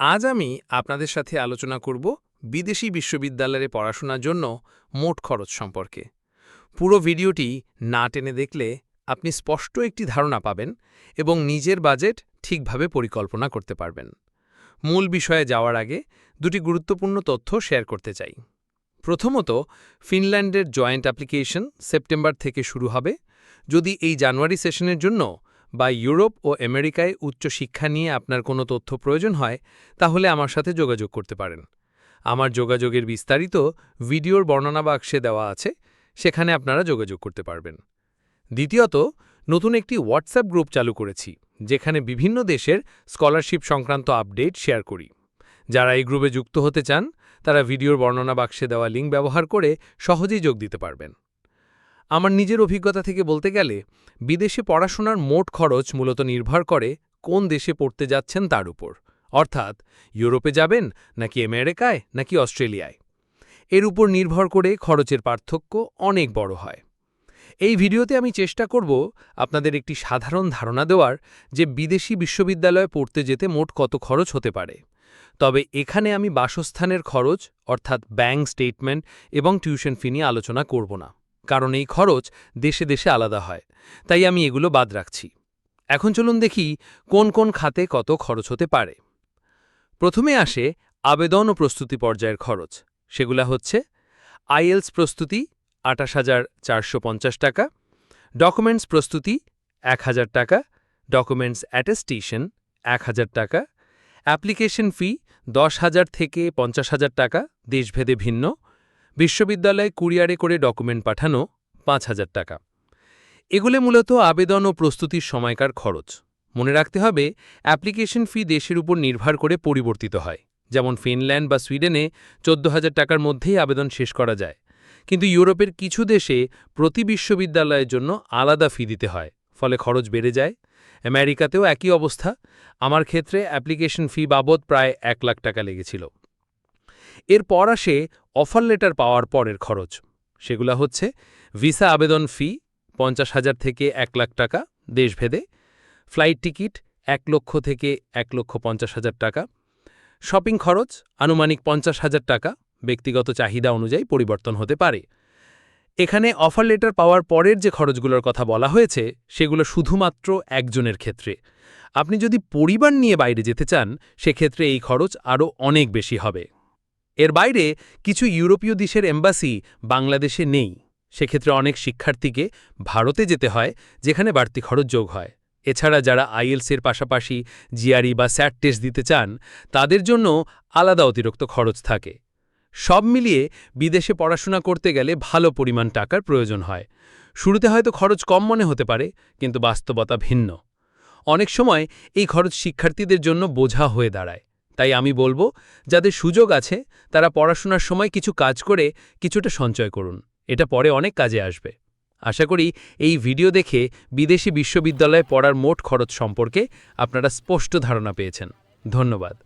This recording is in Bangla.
আজ আমি আপনাদের সাথে আলোচনা করব বিদেশি বিশ্ববিদ্যালয়ে পড়াশোনার জন্য মোট খরচ সম্পর্কে। পুরো ভিডিওটি না টেনে দেখলে আপনি স্পষ্ট একটি ধারণা পাবেন এবং নিজের বাজেট ঠিকভাবে পরিকল্পনা করতে পারবেন। মূল বিষয়ে যাওয়ার আগে দুটি গুরুত্বপূর্ণ তথ্য শেয়ার করতে চাই। প্রথমত, ফিনল্যান্ডের জয়েন্ট অ্যাপ্লিকেশন সেপ্টেম্বর থেকে শুরু হবে। যদি এই জানুয়ারি সেশনের জন্য বা ইউরোপ ও আমেরিকায় উচ্চশিক্ষা নিয়ে আপনার কোনো তথ্য প্রয়োজন হয়, তাহলে আমার সাথে যোগাযোগ করতে পারেন। আমার যোগাযোগের বিস্তারিত ভিডিওর বর্ণনা বাক্সে দেওয়া আছে, সেখানে আপনারা যোগাযোগ করতে পারবেন। দ্বিতীয়ত, নতুন একটি হোয়াটসঅ্যাপ গ্রুপ চালু করেছি, যেখানে বিভিন্ন দেশের স্কলারশিপ সংক্রান্ত আপডেট শেয়ার করি। যারা এই গ্রুপে যুক্ত হতে চান, তারা ভিডিওর বর্ণনা বাক্সে দেওয়া লিঙ্ক ব্যবহার করে সহজেই যোগ দিতে পারবেন। আমার নিজের অভিজ্ঞতা থেকে বলতে গেলে, বিদেশে পড়াশোনার মোট খরচ মূলত নির্ভর করে কোন দেশে পড়তে যাচ্ছেন তার উপর। অর্থাৎ, ইউরোপে যাবেন নাকি আমেরিকায় নাকি অস্ট্রেলিয়ায়। এর উপর নির্ভর করে খরচের পার্থক্য অনেক বড় হয়। এই ভিডিওতে আমি চেষ্টা করব আপনাদের একটি সাধারণ ধারণা দেওয়ার যে বিদেশি বিশ্ববিদ্যালয়ে পড়তে যেতে মোট কত খরচ হতে পারে। তবে এখানে আমি বাসস্থানের খরচ, অর্থাৎ ব্যাংক স্টেটমেন্ট এবং টিউশন ফি নিয়ে আলোচনা করব না। কারণ এই খরচ দেশে দেশে আলাদা হয়। তাই আমি এগুলো বাদ রাখছি। এখন চলুন দেখি কোন কোন খাতে কত খরচ হতে পারে। প্রথমে আসে আবেদন ও প্রস্তুতি পর্যায়ের খরচ। সেগুলা হচ্ছে আইএলস প্রস্তুতি আটাশ হাজার টাকা, ডকুমেন্টস প্রস্তুতি এক হাজার টাকা, ডকুমেন্টস অ্যাটেস্টেশন এক হাজার টাকা, অ্যাপ্লিকেশন ফি দশ হাজার থেকে পঞ্চাশ হাজার টাকা, দেশভেদে ভিন্ন বিশ্ববিদ্যালয়ে কুরিয়ারে করে ডকুমেন্ট পাঠানো পাঁচ হাজার টাকা। এগুলো মূলত আবেদন ও প্রস্তুতির সময়কার খরচ। মনে রাখতে হবে, অ্যাপ্লিকেশন ফি দেশের উপর নির্ভর করে পরিবর্তিত হয়। যেমন ফিনল্যান্ড বা সুইডেনে চোদ্দ হাজার টাকার মধ্যেই আবেদন শেষ করা যায়। কিন্তু ইউরোপের কিছু দেশে প্রতি বিশ্ববিদ্যালয়ের জন্য আলাদা ফি দিতে হয়, ফলে খরচ বেড়ে যায়। আমেরিকাতেও একই অবস্থা। আমার ক্ষেত্রে অ্যাপ্লিকেশন ফি বাবদ প্রায় এক লাখ টাকা লেগেছিল। এরপর আসে অফার লেটার পাওয়ার পরের খরচ। সেগুলা হচ্ছে ভিসা আবেদন ফি, পঞ্চাশ হাজার থেকে এক লাখ টাকা দেশভেদে, ফ্লাইট টিকিট এক লক্ষ থেকে এক লক্ষ পঞ্চাশ হাজার টাকা, শপিং খরচ আনুমানিক পঞ্চাশ হাজার টাকা, ব্যক্তিগত চাহিদা অনুযায়ী পরিবর্তন হতে পারে। এখানে অফার লেটার পাওয়ার পরের যে খরচগুলোর কথা বলা হয়েছে, সেগুলো শুধুমাত্র একজনের ক্ষেত্রে। আপনি যদি পরিবার নিয়ে বাইরে যেতে চান, সেক্ষেত্রে এই খরচ আরও অনেক বেশি হবে। এর বাইরে কিছু ইউরোপীয় দেশের এম্বাসি বাংলাদেশে নেই। সেক্ষেত্রে অনেক শিক্ষার্থীকে ভারতে যেতে হয়, যেখানে বাড়তি খরচ যোগ হয়। এছাড়া যারা আইএলসের পাশাপাশি জিআরই বা স্যাট টেস্ট দিতে চান, তাদের জন্য আলাদা অতিরিক্ত খরচ থাকে। সব মিলিয়ে বিদেশে পড়াশোনা করতে গেলে ভালো পরিমাণ টাকার প্রয়োজন হয়। শুরুতে হয়তো খরচ কম মনে হতে পারে, কিন্তু বাস্তবতা ভিন্ন। অনেক সময় এই খরচ শিক্ষার্থীদের জন্য বোঝা হয়ে দাঁড়ায়। তাই আমি বলব, যাদের সুযোগ আছে, তারা পড়াশোনার সময় কিছু কাজ করে কিছুটা সঞ্চয় করুন। এটা পরে অনেক কাজে আসবে। আশা করি এই ভিডিও দেখে বিদেশি বিশ্ববিদ্যালয়ে পড়ার মোট খরচ সম্পর্কে আপনারা স্পষ্ট ধারণা পেয়েছেন। ধন্যবাদ।